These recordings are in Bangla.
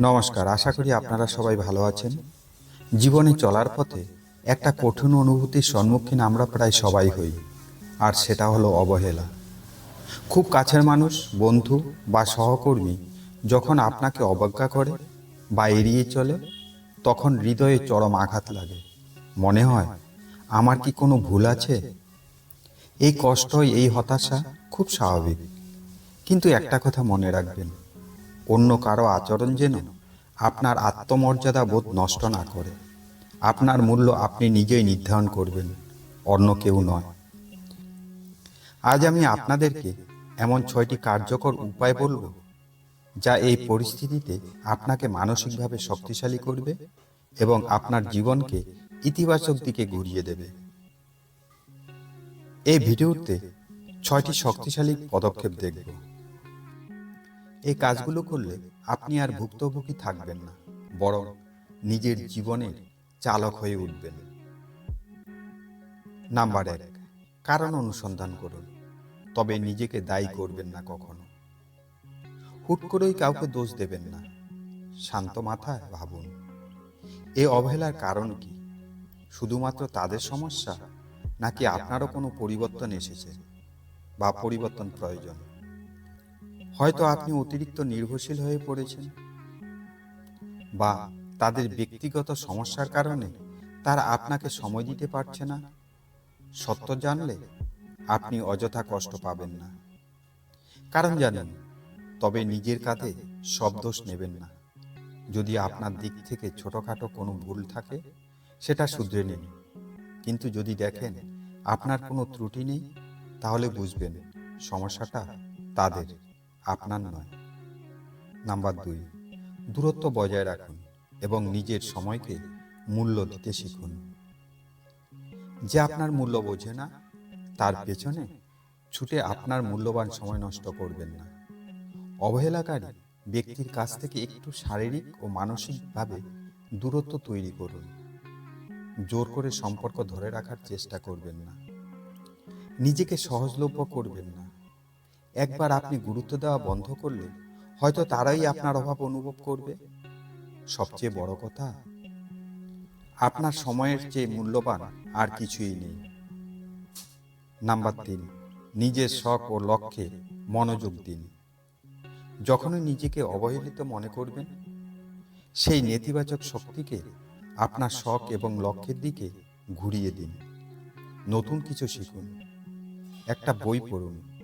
নমস্কার আশা করি আপনারা সবাই ভালো আছেন। জীবনে চলার পথে একটা কঠিন অনুভূতির সম্মুখীন আমরা প্রায় সবাই হই। আর সেটা হলো অবহেলা। খুব কাছের মানুষ বন্ধু বা সহকর্মী যখন আপনাকে অবজ্ঞা করে বা এড়িয়ে চলে তখন হৃদয়ে চরম আঘাত লাগে। মনে হয় আমার কি কোনো ভুল আছে? এই কষ্ট এই হতাশা খুব স্বাভাবিক। কিন্তু একটা কথা মনে রাখবেন অন্য কারও আচরণ যেন আপনার আত্মমর্যাদা বোধ নষ্ট না করে। আপনার মূল্য আপনি নিজেই নির্ধারণ করবেন, অন্য কেউ নয়। আজ আমি আপনাদেরকে এমন ছয়টি কার্যকর উপায় বলব, যা এই পরিস্থিতিতে আপনাকে মানসিকভাবে শক্তিশালী করবে এবং আপনার জীবনকে ইতিবাচক দিকে ঘুরিয়ে দেবে। এই ভিডিওতে ছয়টি শক্তিশালী পদক্ষেপ দেখব। এই কাজগুলো করলে আপনি আর ভুক্তভোগী থাকবেন না, বরং নিজের জীবনের চালক হয়ে উঠবেন। নাম্বার এক, কারণ অনুসন্ধান করুন, তবে নিজেকে দায়ী করবেন না কখনো। হুট করেই কাউকে দোষ দেবেন না, শান্ত মাথায় ভাবুন। এ অবহেলার কারণ কি? শুধুমাত্র তাদের সমস্যা, নাকি আপনারও কোনো পরিবর্তন এসেছে, বা পরিবর্তন প্রয়োজন? হয়তো আপনি অতিরিক্ত নির্ভরশীল হয়ে পড়েছেন বা তাদের ব্যক্তিগত সমস্যার কারণে তারা আপনাকে সময় দিতে পারছে না। সত্য জানলে আপনি অযথা কষ্ট পাবেন না। কারণ জানেন, তবে নিজের কাঁধে সব দোষ নেবেন না। যদি আপনার দিক থেকে ছোটখাটো কোনো ভুল থাকে, সেটা শুধরে নিন। কিন্তু যদি দেখেন আপনার কোনো ত্রুটি নেই, তাহলে বুঝবেন সমস্যাটা তাদের। আপনার নয়। নাম্বার দুই, দূরত্ব বজায় রাখুন এবং নিজের সময়কে মূল্য দিতে শিখুন। যে আপনার মূল্য বোঝে না, তার পেছনে ছুটে আপনার মূল্যবান সময় নষ্ট করবেন না। অবহেলাকারী ব্যক্তির কাছ থেকে একটু শারীরিক ও মানসিকভাবে দূরত্ব তৈরি করুন। জোর করে সম্পর্ক ধরে রাখার চেষ্টা করবেন না। নিজেকে সহজলভ্য করবেন না। একবার আপনি গুরুত্ব দেওয়া বন্ধ করলে হয়তো তারাই আপনার অভাব অনুভব করবে। সবচেয়ে বড় কথা, আপনার সময়ের চেয়ে মূল্যবান আর কিছুই নেই। নাম্বার তিন, নিজের শখ ও লক্ষ্যে মনোযোগ দিন। যখনই নিজেকে অবহেলিত মনে করবেন, সেই নেতিবাচক শক্তিকে আপনার শখ এবং লক্ষ্যের দিকে ঘুরিয়ে দিন। নতুন কিছু শিখুন। একটা বই পড়ুন।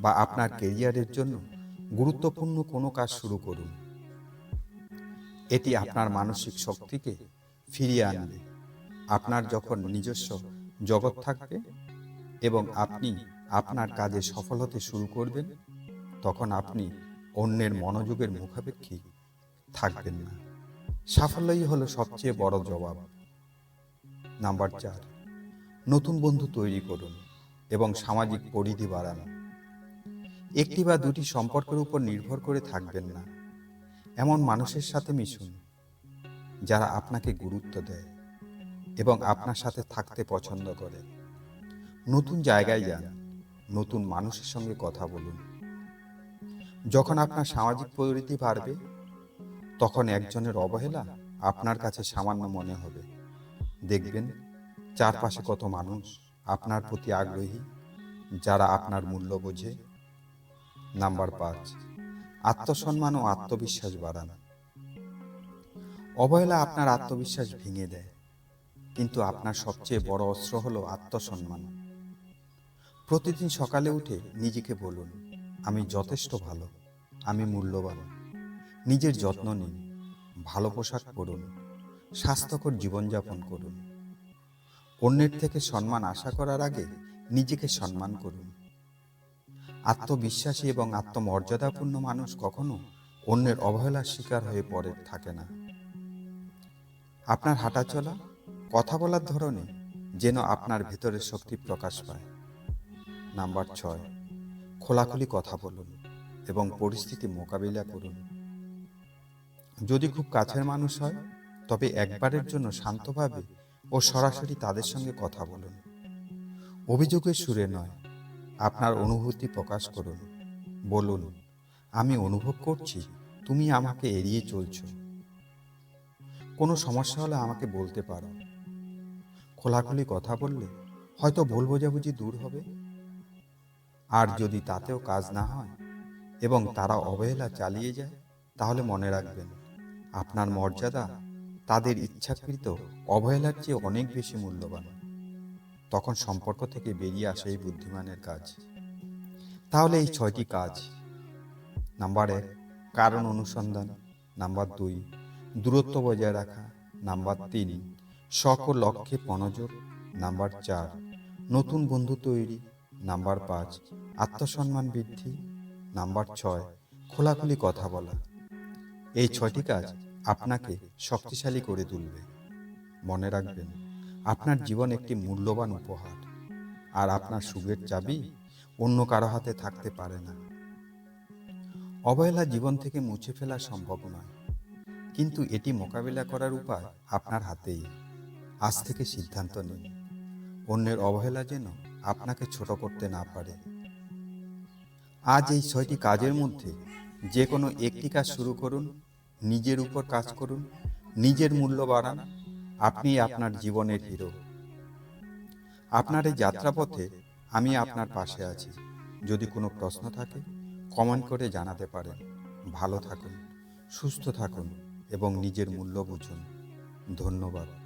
বা আপনার কেরিয়ারের জন্য গুরুত্বপূর্ণ কোনো কাজ শুরু করুন। এটি আপনার মানসিক শক্তিকে ফিরিয়ে আনবে। আপনার যখন নিজস্ব জগৎ থাকবে এবং আপনি আপনার কাজে সফল হতে শুরু করবেন, তখন আপনি অন্যের মনোযোগের মুখাপেক্ষী থাকবেন না। সাফল্যই হলো সবচেয়ে বড় জবাব। নাম্বার চার, নতুন বন্ধু তৈরি করুন এবং সামাজিক পরিধি বাড়ান। একটি বা দুটি সম্পর্কের উপর নির্ভর করে থাকবেন না। এমন মানুষের সাথে মিশুন, যারা আপনাকে গুরুত্ব দেয় এবং আপনার সাথে থাকতে পছন্দ করে। নতুন জায়গায় যান, নতুন মানুষের সঙ্গে কথা বলুন। যখন আপনার সামাজিক পরিধি বাড়বে, তখন একজনের অবহেলা আপনার কাছে সামান্য মনে হবে। দেখবেন, চারপাশে কত মানুষ আপনার প্রতি আগ্রহী, যারা আপনার মূল্য বোঝে নাম্বার পাঁচ, আত্মসম্মান ও আত্মবিশ্বাস বাড়ান। অবহেলা আপনার আত্মবিশ্বাস ভেঙে দেয়, কিন্তু আপনার সবচেয়ে বড় অস্ত্র হলো আত্মসম্মান। প্রতিদিন সকালে উঠে নিজেকে বলুন, আমি যথেষ্ট ভালো, আমি মূল্যবান, নিজের যত্ন নিন, ভালো পোশাক পরুন, স্বাস্থ্যকর জীবনযাপন করুন। অন্যের থেকে সম্মান আশা করার আগে নিজেকে সম্মান করুন। আত্মবিশ্বাসী এবং আত্মমর্যাদাপূর্ণ মানুষ কখনো অন্যের অবহেলার শিকার হয়ে পড়ে, থাকে না। আপনার হাঁটা চলা, কথা বলার ধরনে যেন আপনার ভেতরের শক্তি প্রকাশ পায়। নাম্বার ছয়, খোলাখুলি কথা বলুন এবং পরিস্থিতি মোকাবিলা করুন। যদি খুব কাছের মানুষ হয়, তবে একবারের জন্য শান্তভাবে ও সরাসরি তাদের সঙ্গে কথা বলুন। অভিযোগের সুরে নয় আপনার অনুভূতি প্রকাশ করুন। বলুন, আমি অনুভব করছি তুমি আমাকে এড়িয়ে চলছ। কোনো সমস্যা হলে আমাকে বলতে পারো। খোলাখুলি কথা বললে হয়তো ভুল বোঝাবুঝি দূর হবে। আর যদি তাতেও কাজ না হয় এবং তারা অবহেলা চালিয়ে যায়, তাহলে মনে রাখবেন, আপনার মর্যাদা তাদের ইচ্ছাকৃত অবহেলার চেয়ে অনেক বেশি মূল্যবান। তখন সম্পর্ক থেকে বেরিয়ে আসা এই বুদ্ধিমানের কাজ। তাহলে এই ছয়টি কাজ। নাম্বার এক, কারণ অনুসন্ধান। নাম্বার দুই, দূরত্ব বজায় রাখা। নাম্বার তিন ও লক্ষ্যে পনজর নাম্বার চার, নতুন বন্ধু তৈরি। নাম্বার পাঁচ, আত্মসম্মান বৃদ্ধি। নাম্বার ছয়, খোলাখুলি কথা বলা। এই ছয়টি কাজ আপনাকে শক্তিশালী করে তুলবে। মনে রাখবেন আপনার জীবন একটি মূল্যবান উপহার। আর আপনার সুখের চাবি অন্য কারও হাতে থাকতে পারে না। অবহেলা জীবন থেকে মুছে ফেলা সম্ভব নয়। কিন্তু এটি মোকাবিলা করার উপায় আপনার হাতেই। আজ থেকে সিদ্ধান্ত নিন। অন্যের অবহেলা যেন আপনাকে ছোট করতে না পারে। আজ এই ছয়টি কাজের মধ্যে যে কোনো একটি কাজ শুরু করুন, নিজের উপর কাজ করুন, নিজের মূল্য বাড়ান আপনি আপনার জীবনের হিরো। আপনার এই যাত্রাপথে আমি আপনার পাশে আছি। যদি কোনো প্রশ্ন থাকে কমেন্ট করে জানাতে পারেন। ভালো থাকুন, সুস্থ থাকুন এবং নিজের মূল্য বুঝুন। ধন্যবাদ।